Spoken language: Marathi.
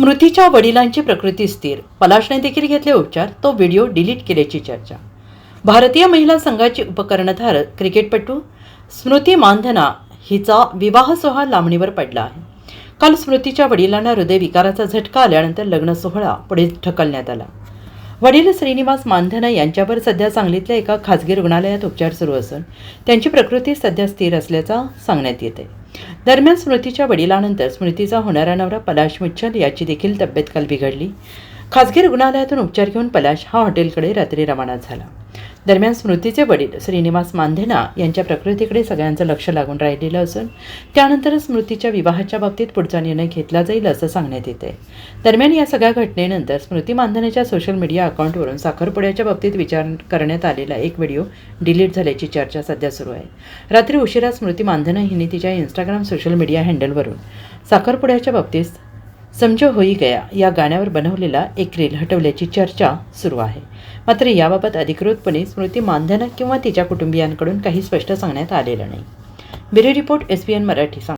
स्मृतीच्या वडिलांची प्रकृती स्थिर. पलाशने देखील घेतले उपचार. तो व्हिडिओ डिलीट केल्याची चर्चा. भारतीय महिला संघाची उपकरणधारक क्रिकेटपटू स्मृती मानधना हिचा विवाह सोहळा लांबणीवर पडला आहे. काल स्मृतीच्या वडिलांना हृदयविकाराचा झटका आल्यानंतर लग्न सोहळा पुढे ढकलण्यात आला. वडील श्रीनिवास मानधना यांच्यावर सध्या सांगलीतल्या एका खाजगी रुग्णालयात उपचार सुरू असून त्यांची प्रकृती सध्या स्थिर असल्याचं सांगण्यात येते दरम्यान स्मृतीच्या वडिलांनंतर स्मृतीचा होणारा नवरा पलाश मुच्छल याची देखील तब्येत काल बिघडली. खाजगी रुग्णालयातून उपचार घेऊन पलाश हा हॉटेलकडे रात्री रवाना झाला. दरम्यान स्मृतीचे वडील श्रीनिवास मांधेना यांच्या प्रकृतीकडे सगळ्यांचं लक्ष लागून राहिलेलं असून त्यानंतर स्मृतीच्या विवाहाच्या बाबतीत पुढचा निर्णय घेतला जाईल असं सांगण्यात येते. दरम्यान या सगळ्या घटनेनंतर स्मृती मानधनाच्या सोशल मीडिया अकाउंटवरून साखरपुड्याच्या बाबतीत विचार करण्यात आलेला एक व्हिडिओ डिलीट झाल्याची चर्चा सध्या सुरू आहे. रात्री उशिरा स्मृती मानधना हिने तिच्या इंस्टाग्राम सोशल मीडिया हँडलवरून साखरपुड्याच्या बाबतीत समजो होई गया या गाण्यावर बनवलेला एक रील हटवल्याची चर्चा सुरू आहे. मात्र याबाबत अधिकृतपणे स्मृती मानधना किंवा तिच्या कुटुंबियांकडून काही स्पष्ट सांगण्यात आलेलं नाही. Bureau report S P N Marathi सांग